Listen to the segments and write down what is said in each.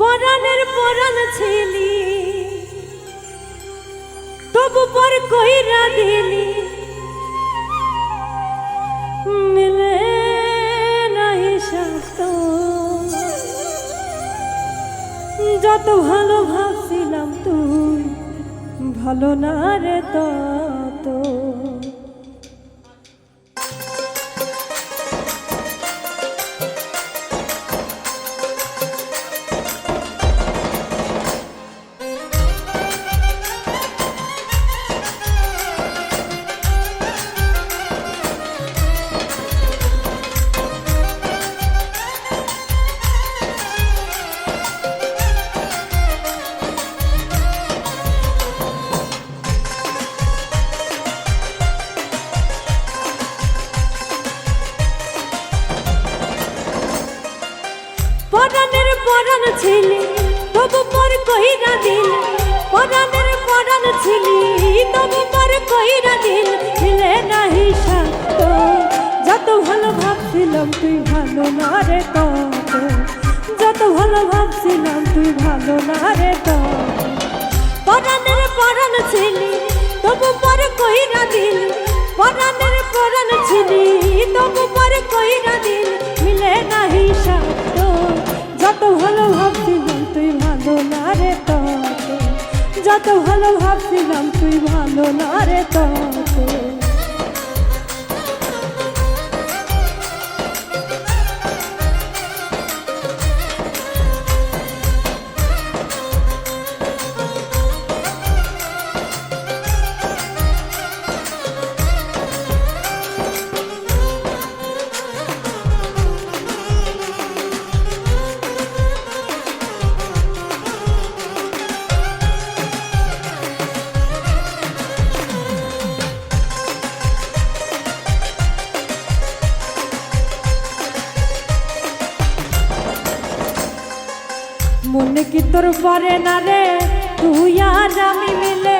পরাণের পরাণ ছিলি। তবু পর কইরা দিলি, মিলে নাহি স্বাস্থ্য। যত ভালো ভাবছিলাম তুই, ভালো না রে তত। পরাণের পরাণ ছিলি, তবু পর কইরা দিল। পরাণের পরাণ ছিলি, তবু পর কইরা দিল। দিলে নাহি শান্ত যত ভালো ভাবছিলাম তুই ভালো না রে তত। যত ভালো ভাবছিলাম তুই ভালো না রে তত। পরাণের পরাণ ছিলি, তবু পর কইরা দিল। পরাণের পরাণ ছিলি, তবু পর কইরা দিল। যত ভালো ভাবছিলাম তুই ভালো না রে তত যত ভালো ভাবছিলাম তুই ভালো না রে তত মনে কি তোর পরে না রে? তুই আর আমি মিলে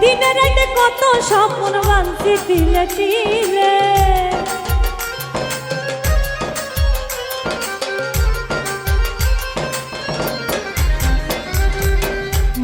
দিনে রাতে কত স্বপ্ন বানছি তিলে তিলে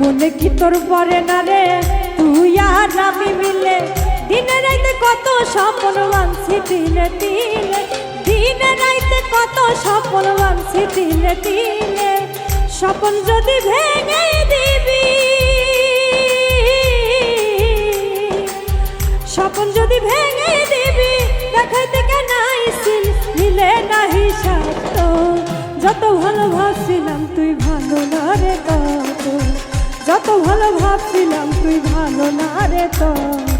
মনে কি তোর পরে না রে? তুই আর আমি মিলে দিনে রাতে কত স্বপ্ন বানছি তিলে তিলে দিনে রাতে কত স্বপ্ন বানছি তিলে তিলে স্বপন যদি ভেঙে দিবি, স্বপন যদি ভেঙে দিবি, দেখাইতে কেন আইসিল মিলে নাহি সত্য যত ভালো ভাবছিলাম তুই ভালো না রে তত। যত ভালো ভাবছিলাম তুই ভালো না রে তত।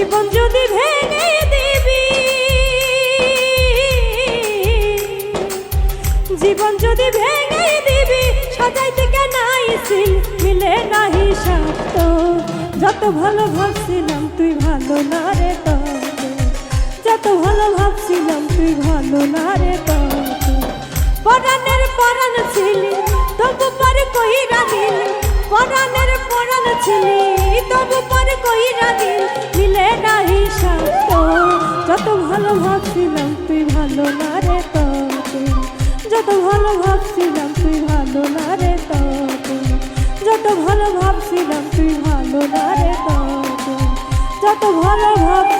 জীবন যদি ভেঙে দিবি, জীবন যদি ভেঙে দিবি সাজাইতে কেন আইসিল মিলে নাহি সত্য যত ভালো ভাবছিলাম তুই ভালো না রে তত যত ভালো ভাবছিলাম তুই ভালো না রে তত পরাণের পরাণ ছিলি, তবু পরে কইরা দিল। পরাণের পরাণ ছিলি, তবু পরে কইরা দিল। সত্য যত ভালো ভাবছিলাম তুই ভালো না রে তত যত ভালো ভাবছিলাম তুই ভালো না রে তত যত ভালো ভাবছিলাম তুই ভালো না রে তত যত ভালো ভাবছিলাম